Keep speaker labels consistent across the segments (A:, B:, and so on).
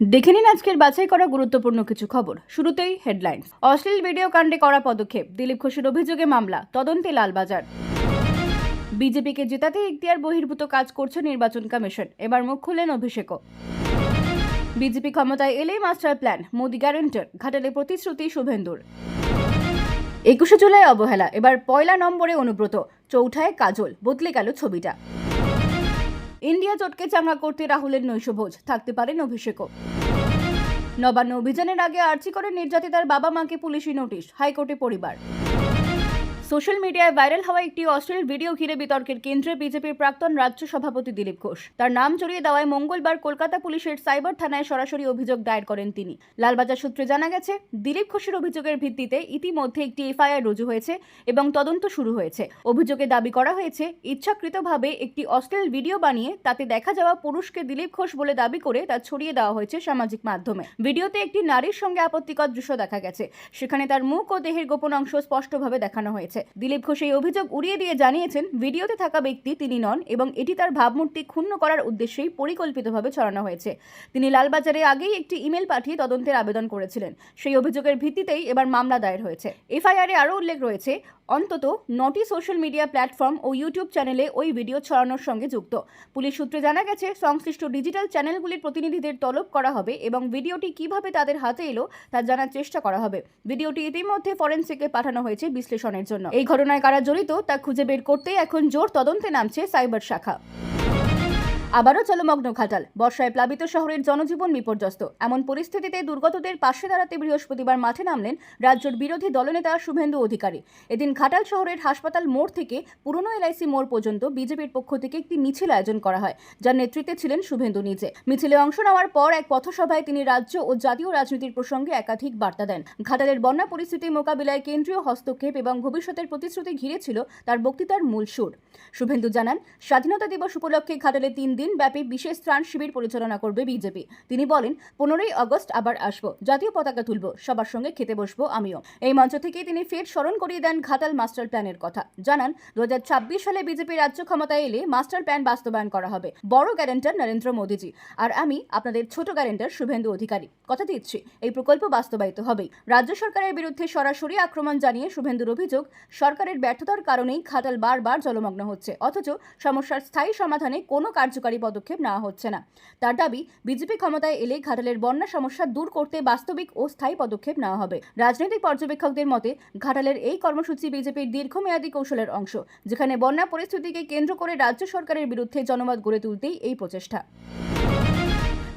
A: দেখে নিন আজকের বাছাই করা গুরুত্বপূর্ণ কিছু খবর। শুরুতেই হেডলাইন্স অশ্লীল ভিডিও কাণ্ডে করা পদক্ষেপ, দিলীপ ঘোষের অভিযোগে মামলা, তদন্তে লালবাজার। বিজেপিকে জেতাতে ইখতিয়ার বহির্ভূত কাজ করছে নির্বাচন কমিশন, এবার মুখ খুললেন অভিষেকও। বিজেপি ক্ষমতায় এলেই মাস্টার প্ল্যান, মোদি গ্যারেন্টার, ঘাটালে প্রতিশ্রুতি শুভেন্দুর। একুশে জুলাই অবহেলা, এবার পয়লা নম্বরে অনুব্রত, চৌঠায় কাজল, বদলে গেল ছবিটা। ইন্ডিয়া জোটকে চাঙ্গা করতে রাহুলের নৈশভোজ, থাকতে পারেন অভিষেকও। নবান্ন অভিযানের আগে আর্জি করে নির্যাতিতার বাবা মাকে পুলিশি নোটিশ, হাইকোর্টে পরিবার। সোশ্যাল মিডিয়ায় ভাইরাল হওয়া একটি অশ্লীল ভিডিও ঘিরে বিতর্কের কেন্দ্রে বিজেপির প্রাক্তন রাজ্য সভাপতি দিলীপ ঘোষ। তার নাম জড়িয়ে দেওয়ায় মঙ্গলবার কলকাতা পুলিশের সাইবার থানায় সরাসরি অভিযোগ দায়ের করেন তিনি। লালবাজার সূত্রে জানা গেছে, দিলীপ ঘোষের অভিযোগের ভিত্তিতে ইতিমধ্যে একটি এফআইআর রুজু হয়েছে এবং তদন্ত শুরু হয়েছে। অভিযোগে দাবি করা হয়েছে, ইচ্ছাকৃতভাবে একটি অশ্লীল ভিডিও বানিয়ে তাতে দেখা যাওয়া পুরুষকে দিলীপ ঘোষ বলে দাবি করে তা ছড়িয়ে দেওয়া হয়েছে সামাজিক মাধ্যমে। ভিডিওতে একটি নারীর সঙ্গে আপত্তিকর দৃশ্য দেখা গেছে। সেখানে তার মুখ ও দেহের গোপন অংশ স্পষ্টভাবে দেখানো হয়েছে। দিলীপ ঘোষ এই অভিযোগ উড়িয়ে দিয়ে জানিয়েছেন, ভিডিওতে থাকা ব্যক্তি তিনি নন এবং এটি তার ভাবমূর্তি ক্ষুণ্ণ করার উদ্দেশ্যেই পরিকল্পিতভাবে ছড়ানো হয়েছে। তিনি লালবাজারে আগেই একটি ইমেল পাঠিয়ে তদন্তের আবেদন করেছিলেন। সেই অভিযোগের ভিত্তিতেই এবার মামলা দায়ের হয়েছে। এফআইআরে আরও উল্লেখ রয়েছে, অন্তত নটি সোশ্যাল মিডিয়া প্ল্যাটফর্ম ও ইউটিউব চ্যানেলে ওই ভিডিও ছড়ানোর সঙ্গে যুক্ত। পুলিশ সূত্রে জানা গেছে, সংশ্লিষ্ট ডিজিটাল চ্যানেলগুলির প্রতিনিধিদের তলব করা হবে এবং ভিডিওটি কীভাবে তাদের হাতে এলো তা জানার চেষ্টা করা হবে। ভিডিওটি ইতিমধ্যে ফরেন্সিকে পাঠানো হয়েছে বিশ্লেষণের জন্য। এই ঘটনায় কারা জড়িত তা খুঁজে বের করতে এখন জোর তদন্তে নামছে সাইবার শাখা। আবারও জলমগ্ন ঘাটাল। বর্ষায় প্লাবিত শহরের জনজীবন বিপর্যস্ত। এমন পরিস্থিতিতে দুর্গতদের পাশে দাঁড়াতে বৃহস্পতিবার মাঠে নামলেন রাজ্যের বিরোধী দলনেতা শুভেন্দু অধিকারী। এদিন ঘাটাল শহরের হাসপাতাল মোড় থেকে পুরনো এলআইসি মোড় পর্যন্ত বিজেপির পক্ষ থেকে একটি মিছিল আয়োজন করা হয়, যার নেতৃত্বে ছিলেন শুভেন্দু নিজে। মিছিলে অংশ নেওয়ার পর এক পথসভায় তিনি রাজ্য ও জাতীয় রাজনীতির প্রসঙ্গে একাধিক বার্তা দেন। ঘাটালের বন্যা পরিস্থিতি মোকাবিলায় কেন্দ্রীয় হস্তক্ষেপ এবং ভবিষ্যতের প্রতিশ্রুতি ঘিরে ছিল তার বক্তৃতার মূল সুর। শুভেন্দু জানান, স্বাধীনতা দিবস উপলক্ষে ঘাটালে তিন দিন ব্যাপী বিশেষ ত্রাণ শিবির পরিচালনা করবে বিজেপি। তিনি বলেন, পনেরোই আগস্ট আবার আসব, জাতীয় পতাকা তুলব, সবার সঙ্গে খেতে বসবো আমিও। এই মঞ্চ থেকেই তিনি ফের স্মরণ করিয়ে দেন ঘাটাল মাস্টার প্ল্যানের কথা। জানান দু সালে বিজেপি রাজ্য ক্ষমতায় এলে মাস্টার প্ল্যান বাস্তবায়ন করা হবে। বড় গ্যারেন্টার নরেন্দ্র মোদীজি। আর আমি, আপনাদের ছোট গ্যারেন্টার শুভেন্দু অধিকারী। কথা দিচ্ছি, এই প্রকল্প বাস্তবায়িত হবেই। রাজ্য সরকারের বিরুদ্ধে সরাসরি আক্রমণ জানিয়ে শুভেন্দুর অভিযোগ, সরকারের ব্যর্থতার কারণেই ঘাটাল বারবার জলমগ্ন হচ্ছে। অথচ সমস্যার স্থায়ী সমাধানে কোনো কার্যকারী পদক্ষেপ নেওয়া হচ্ছে না। তার দাবি, বিজেপি ক্ষমতায় এলে ঘাটালের বন্যা সমস্যা দূর করতে বাস্তবিক ও স্থায়ী পদক্ষেপ নেওয়া হবে। রাজনৈতিক পর্যবেক্ষকদের মতে, ঘাটালের এই কর্মসূচি বিজেপির দীর্ঘমেয়াদী কৌশলের অংশ, যেখানে বন্যা পরিস্থিতিকে কেন্দ্র করে রাজ্য সরকারের বিরুদ্ধে জনমত গড়ে তুলতেই এই প্রচেষ্টা।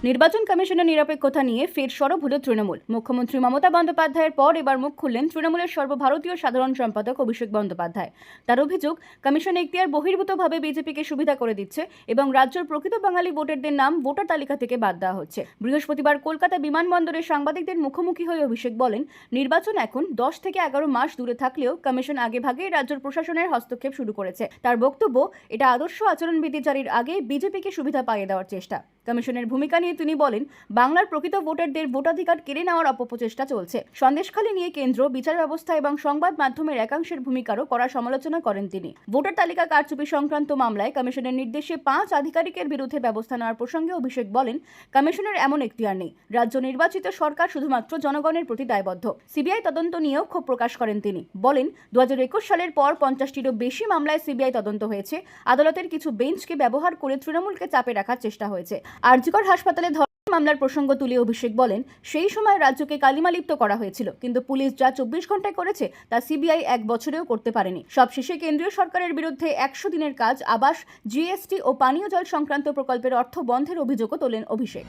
A: নির্বাচন কমিশনের নিরপেক্ষতা নিয়ে ফের সরব হল তৃণমূল। মুখ্যমন্ত্রী মমতা বন্দ্যোপাধ্যায়ের পর এবার মুখ খুললেন তৃণমূলের সর্বভারতীয় সাধারণ সম্পাদক অভিষেক বন্দ্যোপাধ্যায়। তার অভিযোগ, কমিশন এখতিয়ার বহির্ভূতভাবে বিজেপিকে সুবিধা করে দিচ্ছে এবং রাজ্যের প্রকৃত বাঙালি ভোটারদের নাম ভোটার তালিকা থেকে বাদ দেওয়া হচ্ছে। বৃহস্পতিবার কলকাতা বিমানবন্দরে সাংবাদিকদের মুখোমুখি হয়ে অভিষেক বলেন, নির্বাচন এখন দশ থেকে এগারো মাস দূরে থাকলেও কমিশন আগেভাগেই রাজ্যের প্রশাসনের হস্তক্ষেপ শুরু করেছে। তার বক্তব্য, এটা আদর্শ আচরণবিধি জারির আগে বিজেপিকে সুবিধা পাইয়ে দেওয়ার চেষ্টা। কমিশনের ভূমিকা নিয়ে তিনি বলেন, বাংলার প্রকৃত ভোটারদের ভোটাধিকার কেড়ে নেওয়ার অপপ্রচেষ্টা চলছে। সন্দেশখালী নিয়ে কেন্দ্র, বিচার ব্যবস্থা এবং সংবাদ মাধ্যমের একাংশের ভূমিকারও করা সমালোচনা করেন তিনি। ভোটার তালিকা কারচুপি সংক্রান্ত মামলায় কমিশনের নির্দেশে পাঁচ আধিকারিকের বিরুদ্ধে ব্যবস্থা নেওয়ার প্রসঙ্গে অভিষেক বলেন, কমিশনের এমন এখতিয়ার নেই। রাজ্য নির্বাচিত সরকার শুধুমাত্র জনগণের প্রতি দায়বদ্ধ। সিবিআই তদন্ত নিয়েও ক্ষোভ প্রকাশ করেন তিনি। বলেন দু হাজার একুশ সালের পর পঞ্চাশটিরও বেশি মামলায় সিবিআই তদন্ত হয়েছে। আদালতের কিছু বেঞ্চকে ব্যবহার করে তৃণমূলকে চাপে রাখার চেষ্টা হয়েছে। আরজিকর হাসপাতালে ধর্ষণ মামলার প্রসঙ্গ তুলে অভিষেক বলেন, সেই সময় রাজ্যকে কালিমালিপ্ত করা হয়েছিল, কিন্তু পুলিশ যা চব্বিশ ঘন্টায় করেছে তা সিবিআই এক বছরেও করতে পারেনি। সবশেষে কেন্দ্রীয় সরকারের বিরুদ্ধে একশো দিনের কাজ, আবাস, জিএসটি ও পানীয় জল সংক্রান্ত প্রকল্পের অর্থ বন্ধের অভিযোগও তোলেন অভিষেক।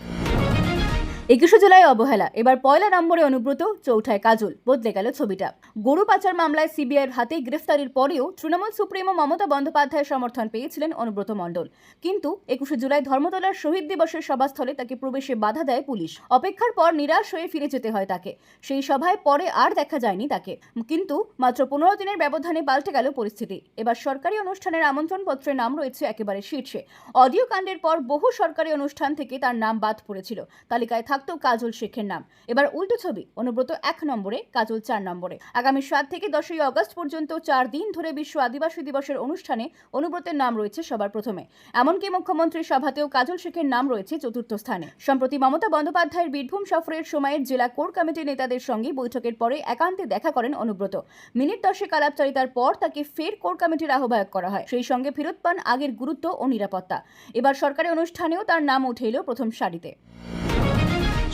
A: একুশে জুলাই অবহেলা। এবার পয়লা নম্বরে অনুব্রত চৌঠায় কাজল। বদলে গেল ছবিটা। গরু পাচার মামলায় সিবিআইয়ের হাতে গ্রেফতারির পরেও তৃণমূল সুপ্রিমো মমতা বন্দ্যোপাধ্যায়ের সমর্থন পেয়েছিলেন অনুব্রত মণ্ডল। কিন্তু একুশে জুলাই ধর্মতলার শহীদ দিবসের সভাস্থলে তাকে প্রবেশে বাধা দেয় পুলিশ। অপেক্ষার পর নিরাশ হয়ে ফিরে যেতে হয় তাকে। সেই সভায় পরে আর দেখা যায়নি তাকে। কিন্তু মাত্র পনেরো দিনের ব্যবধানে পাল্টে গেল পরিস্থিতি। এবার সরকারি অনুষ্ঠানের আমন্ত্রণপত্রে নাম রয়েছে একেবারে শীর্ষে। অডিও কাণ্ডের পর বহু সরকারি অনুষ্ঠান থেকে তার নাম বাদ পড়েছিল। তালিকায় থাক থাকতো কাজল শেখের নাম। এবার উল্টো ছবি, অনুব্রত এক নম্বরে, কাজল চার নম্বরে। আগামী সাত থেকে দশই অগস্ট পর্যন্ত চার দিন ধরে বিশ্ব আদিবাসী দিবসের অনুষ্ঠানে অনুব্রতের নাম রয়েছে সবার প্রথমে। এমনকি মুখ্যমন্ত্রীর সভাতেও কাজল শেখের নাম রয়েছে চতুর্থ স্থানে। সম্প্রতি মমতা বন্দ্যোপাধ্যায়ের বীরভূম সফরের সময়ের জেলা কোর কমিটির নেতাদের সঙ্গে বৈঠকের পরে একান্তে দেখা করেন অনুব্রত। মিনিট দশেক আলাপচারিতার পর তাকে ফের কোর কমিটির আহ্বায়ক করা হয়। সেই সঙ্গে ফেরত পান আগের গুরুত্ব ও নিরাপত্তা। এবার সরকারি অনুষ্ঠানেও তার নাম উঠে এলো প্রথম সারিতে।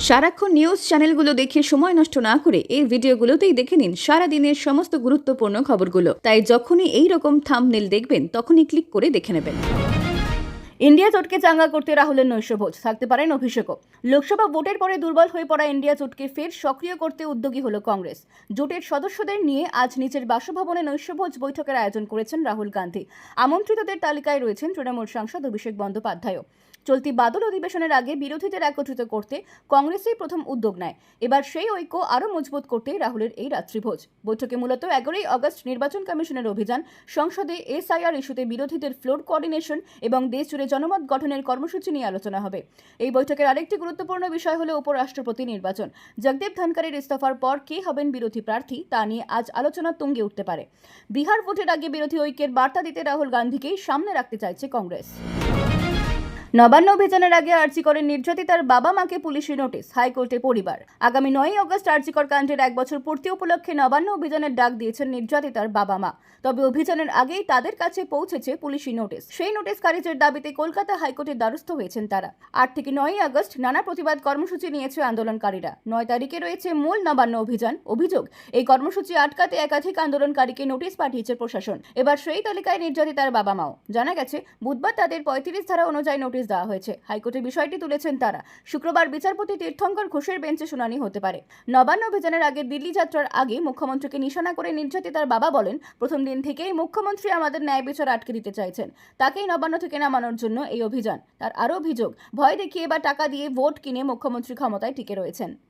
B: সারাক্ষণ নিউজ চ্যানেলগুলো দেখে সময় নষ্ট না করে এই ভিডিওগুলোতেই দেখে নিন সারা দিনের সমস্ত গুরুত্বপূর্ণ খবরগুলো। তাই যখনই এই রকম থাম্বনেল দেখবেন, তখনই ক্লিক করে দেখে নেবেন।
A: ইন্ডিয়া জোটকে চাঙ্গা করতে রাহুলের নৈশভোজ, থাকতে পারেন অভিষেকও। লোকসভা ভোটের পরে দুর্বল হয়ে পড়া ইন্ডিয়া জোটকে ফের সক্রিয় করতে উদ্যোগী হলো কংগ্রেস। জোটের সদস্যদের নিয়ে আজ নিচের বাসভবনে নৈশভোজ বৈঠকের আয়োজন করেছেন রাহুল গান্ধী। আমন্ত্রিতদের তালিকায় রয়েছেন তৃণমূল সাংসদ অভিষেক বন্দ্যোপাধ্যায়ও। চলতি বাদল অধিবেশনের আগে বিরোধীদের একত্রিত করতে কংগ্রেসই প্রথম উদ্যোগ নেয়। এবার সেই ঐক্য আরও মজবুত করতে রাহুলের এই রাত্রিভোজ। বৈঠকে মূলত এগারোই আগস্ট নির্বাচন কমিশনের অভিযান, সংসদে এসআইআর ইস্যুতে বিরোধীদের ফ্লোর কোঅর্ডিনেশন এবং দেশ জুড়ে জনমত গঠনের কর্মসূচি নিয়ে আলোচনা হবে। এই বৈঠকের আরেকটি গুরুত্বপূর্ণ বিষয় হল উপরাষ্ট্রপতি নির্বাচন। জগদীপ ধনকারের ইস্তফার পর কে হবেন বিরোধী প্রার্থী তা নিয়ে আজ আলোচনা তুঙ্গে উঠতে পারে। বিহার ভোটের আগে বিরোধী ঐক্যের বার্তা দিতে রাহুল গান্ধীকেই সামনে রাখতে চাইছে কংগ্রেস। নবান্ন অভিযানের আগে আর্চিকরের নির্যাতিতার বাবা মাকে পুলিশি নোটিশ, হাইকোর্টে পরিবার। আগামী নয়ই অগস্ট আর্চিকর কাণ্ডের এক বছর পূর্তি উপলক্ষে নবান্ন অভিযানের ডাক দিয়েছেন নির্যাতিতার বাবা মা। তবে অভিযানের আগেই তাদের কাছে পৌঁছেছে পুলিশি নোটিশ। সেই নোটিশ খারিজের দাবিতে কলকাতা হাইকোর্টের দ্বারস্থ হয়েছেন তারা। আট থেকে নয়ই আগস্ট নানা প্রতিবাদ কর্মসূচি নিয়েছে আন্দোলনকারীরা। নয় তারিখে রয়েছে মূল নবান্ন অভিযান, অভিযোগ, এই কর্মসূচি আটকাতে একাধিক আন্দোলনকারীকে নোটিশ পাঠিয়েছে প্রশাসন। এবার সেই তালিকায় নির্যাতিতার বাবা মাও। জানা গেছে, বুধবার তাদের পঁয়ত্রিশ ধারা অনুযায়ী নোটিশ দেওয়া হয়েছে। হাইকোর্টের বিষয়টি তুলেছেন তারা। শুক্রবার বিচারপতি তীর্থঙ্কর ঘোষের বেঞ্চে শুনানি হতে পারে। নবান্ন অভিযানের আগে দিল্লি যাত্রার আগে মুখ্যমন্ত্রীকে নিশানা করে নির্যাতিতার বাবা বলেন, প্রথম দিন থেকেই মুখ্যমন্ত্রী আমাদের ন্যায় বিচার আটকে দিতে চাইছেন। তাকেই নবান্ন থেকে নামানোর জন্য এই অভিযান। তার আরও অভিযোগ, ভয় দেখিয়ে বা টাকা দিয়ে ভোট কিনে মুখ্যমন্ত্রী ক্ষমতায় টিকে রয়েছেন।